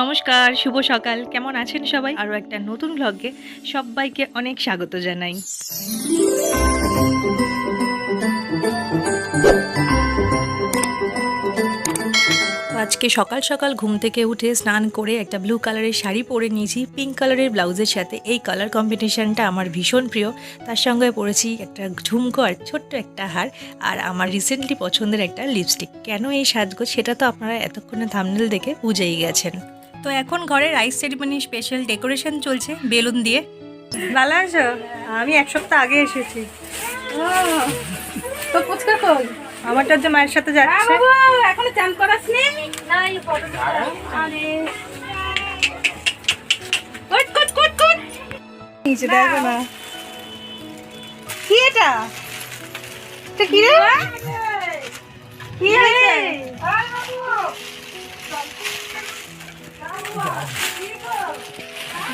নমস্কার, শুভ সকাল। কেমন আছেন সবাই? আরও একটা নতুন ব্লগে সবাইকে অনেক স্বাগত জানাই। আজকে সকাল সকাল ঘুম থেকে উঠে স্নান করে একটা ব্লু কালারের শাড়ি পরে নিয়েছি। পিঙ্ক কালারের ব্লাউজের সাথে এই কালার কম্বিনেশনটা আমার ভীষণ প্রিয়। তার সঙ্গে পরেছি একটা ঝুমকো আর ছোট্ট একটা হার আর আমার রিসেন্টলি পছন্দের একটা লিপস্টিক কেন এই সাজগোজ সেটা তো আপনারা এতক্ষণে থামনেল দেখে বুঝেই গেছেন। তো এখন ঘরে রাইস সেরিমনি স্পেশাল ডেকোরেশন চলছে বেলুন দিয়ে। ভালো আছো আমি এক সপ্তাহ আগে এসেছি। তো কোথায় কই? আমারটা যে মায়ের সাথে যাচ্ছে। এখনও চান করাস নি? কুট, কুট, কুট, কুট। নিচে দেখো না। কি এটা? এটা কি রে? কি হয়েছে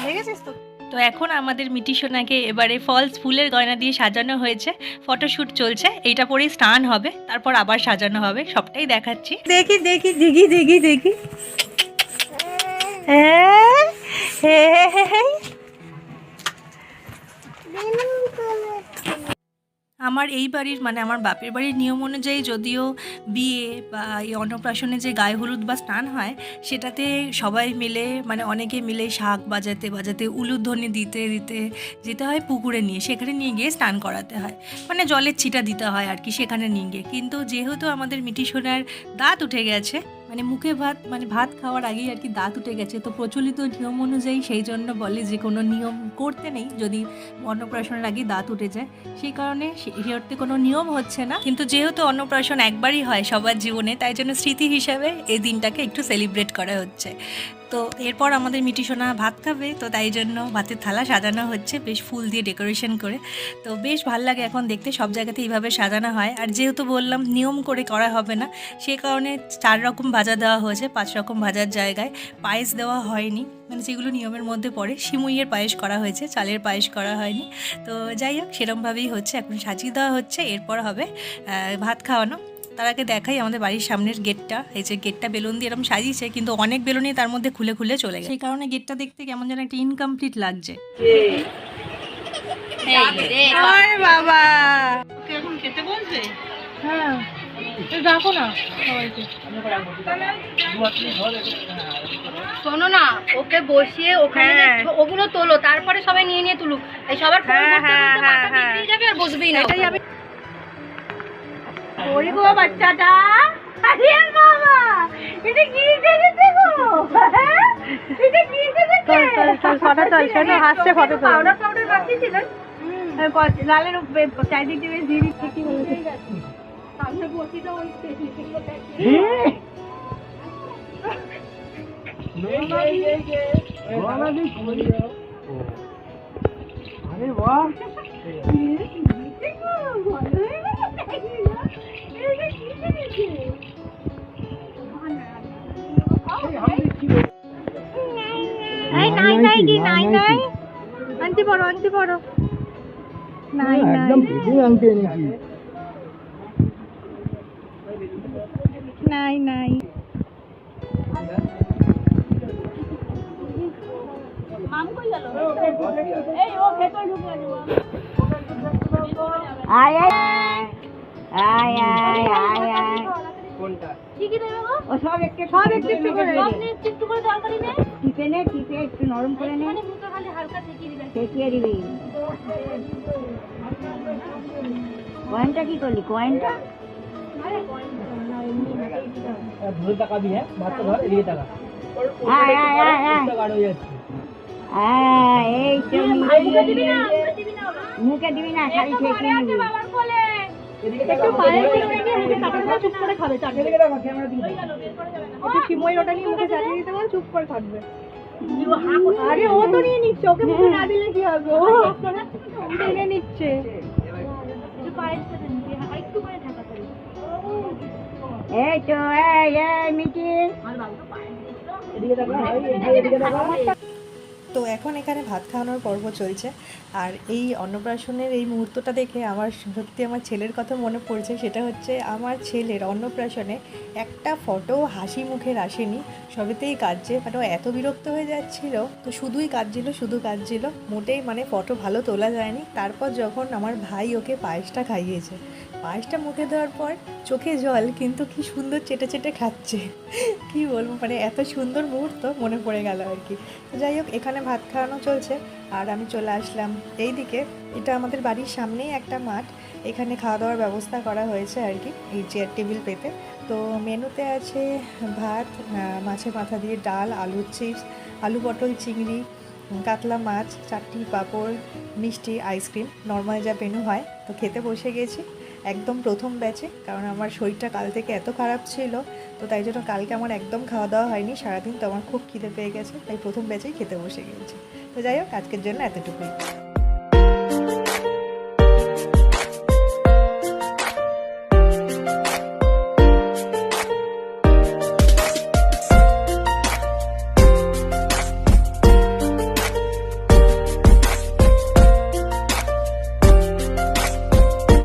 লেগেছিস তো? তো এখন আমাদের মিটি সোনাকে এবারে ফলস ফুলের গয়না দিয়ে সাজানো হয়েছে ফটোশ্যুট চলছে এইটা পরেই স্নান হবে তারপর আবার সাজানো হবে সবটাই দেখাচ্ছি। দেখি দেখি দেখি দেখি দেখি। হ্যাঁ হ্যাঁ হ্যাঁ আমার এই বাড়ির মানে আমার বাপের বাড়ির নিয়ম অনুযায়ী যদিও বিয়ে বা এই অন্নপ্রাশনে যে গায়ে হলুদ বা স্নান হয়, সেটাতে সবাই মিলে মানে অনেকে মিলে শাক বাজাতে বাজাতে উলুধ্বনি দিতে দিতে যেতে হয় পুকুরে নিয়ে, সেখানে নিয়ে গিয়ে স্নান করাতে হয়। মানে জলের ছিটা দিতে হয় আর কি সেখানে নিয়ে গিয়ে। কিন্তু যেহেতু আমাদের মিটি সোনার দাঁত উঠে গেছে মানে মুখে ভাত মানে ভাত খাওয়ার আগেই আর কি দাঁত উঠে গেছে। তো প্রচলিত নিয়ম অনুযায়ী সেই জন্য বলে যে কোনো নিয়ম করতে নেই, যদি অন্নপ্রাশনের আগে দাঁত উঠে যায়। সেই কারণে সে- অর্থে কোনো নিয়ম হচ্ছে না। কিন্তু যেহেতু অন্নপ্রাশন একবারই হয় সবার জীবনে, তাই জন্য স্মৃতি হিসাবে এই দিনটাকে একটু সেলিব্রেট করা হচ্ছে। তো এরপর আমাদের মিটি সোনা ভাত খাবে, তো তাই জন্য ভাতের থালা সাজানো হচ্ছে, বেশ ফুল দিয়ে ডেকোরেশন করে। তো বেশ ভালো লাগে এখন দেখতে, সব জায়গাতে এইভাবে সাজানো হয়। আর যেহেতু বললাম নিয়ম করে করা হবে না, সে কারণে চার রকম ভাজা দেওয়া হয়েছে, পাঁচ রকম ভাজার জায়গায়। পায়েস দেওয়া হয়নি মানে যেগুলো নিয়মের মধ্যে পড়ে, সিমুইয়ের পায়েস করা হয়েছে, চালের পায়েস করা হয়নি। তো যাই হোক, সেরমভাবেই হচ্ছে, এখন সাজিয়ে দেওয়া হচ্ছে, এরপর হবে ভাত খাওয়ানো। তার আগে দেখাই আমাদের বাড়ির সামনের গেটটা। এই যে গেটটা বেলুন দিয়ে এরকম সাজিয়েছে কিন্তু অনেক বেলুনই তার মধ্যে খুলে খুলে চলে গেছে। সেই কারণে গেটটা দেখতে কেমন যেন একটা ইনকমপ্লিট লাগছে। বাবা। এখন খেতে বলবে? হ্যাঁ। রাখো না শোনো না ওকে বসিয়ে ওখানে হ্যাঁ। ওগুলো তোলো তারপরে সবাই নিয়ে নিয়ে তুলুক। এই সবার হ্যাঁ, যাবে আর বসবেই না। ওরে গো বাচ্চাটা? আরে বাবা এটা কি দেখেছে গো? হ্যাঁ? এটা কি দেখেছে? চল চল ফটো চল শোনো হাসছে ফটো চল পাউডার পাউডার বাকিছিল লালের উপরে চারিদিক দিয়ে বেশ দিয়ে দিচ্ছে কি বলেছে সামনে বসি তো ওই এই নাই নাই কি নাই নাই আনতে পারো আনতে পারো নাই নাই নাই নাই আয় আয় আয় আয় আয় আয় কি কি দেবে গো ও সব একটু সব একটু একটু করে সব একটু একটু করে তরকারি নে টিপে নে টিপে একটু নরম করে নে। মানে মুখে খালি হালকা ঠেকিয়ে দিবে। ঠেকিয়ে দিবি। কয়েনটা কি করলি? কয়েনটা? আয় আয় আয় আয় এই মুখে দিবি না? মুখে দিবি না বাবা। মুখে দিবি না খালি ঠেকিয়ে কোলে একটু পায়ের দিকে রেখে মুখে কাটাটা চুপ করে খাবে চাটনি একটু সিমই ওটা নিয়ে মুখে চাটনি দিতে বল চুপ করে থাকবে। আরে ও তো নিয়ে নিচ্ছে ওকে মুখে না দিলে কি হবে? ও টেনে নিচ্ছে। একটু পায়ের সাথে নিবি আর একটু করে ঢাকা করে এই তো এখন এখানে ভাত খাওয়ানোর পর্ব চলছে। আর এই অন্নপ্রাশনের এই মুহূর্তটা দেখে আমার সত্যি আমার ছেলের কথা মনে পড়ছে। সেটা হচ্ছে আমার ছেলের অন্নপ্রাশনে একটা ফটো হাসি মুখের আসেনি। সবেতেই কাঁদছে। মানে ও এত বিরক্ত হয়ে যাচ্ছিল। তো শুধুই কাঁদছিল, শুধু কাঁদছিল। মোটেই মানে ফটো ভালো তোলা যায়নি। তারপর যখন আমার ভাই ওকে পায়েসটা খাইয়েছে পায়েসটা মুখে দেওয়ার পর চোখে জল, কিন্তু কি সুন্দর চেটে চেটে খাচ্ছে। কি বলব মানে এত সুন্দর মুহূর্ত মনে পড়ে গেল আর কি। তো যাই হোক, এখানে ভাত খাওয়ানো চলছে, আর আমি চলে আসলাম এই দিকে এটা আমাদের বাড়ির সামনেই একটা মাঠ, এখানে খাওয়া দাওয়ার ব্যবস্থা করা হয়েছে আর কি, এই চেয়ার টেবিল পেতে। তো মেনুতে আছে ভাত মাছের মাথা দিয়ে ডাল, আলুর চিপস, আলু পটল, চিংড়ি, কাতলা মাছ চারটি পাঁপড়, মিষ্টি আইসক্রিম নর্মাল যা মেনু হয়, তো খেতে বসে গেছি। একদম প্রথম ব্যাচে কারণ আমার শরীরটা কাল থেকে এত খারাপ ছিল, তো তাই জন্য কালকে আমার একদম খাওয়া দাওয়া হয়নি, সারাদিন তো আমার খুব খিদে পেয়ে গেছে, তাই প্রথম ব্যাচেই খেতে বসে গিয়েছি তো যাই হোক, আজকের জন্য এতটুকুই।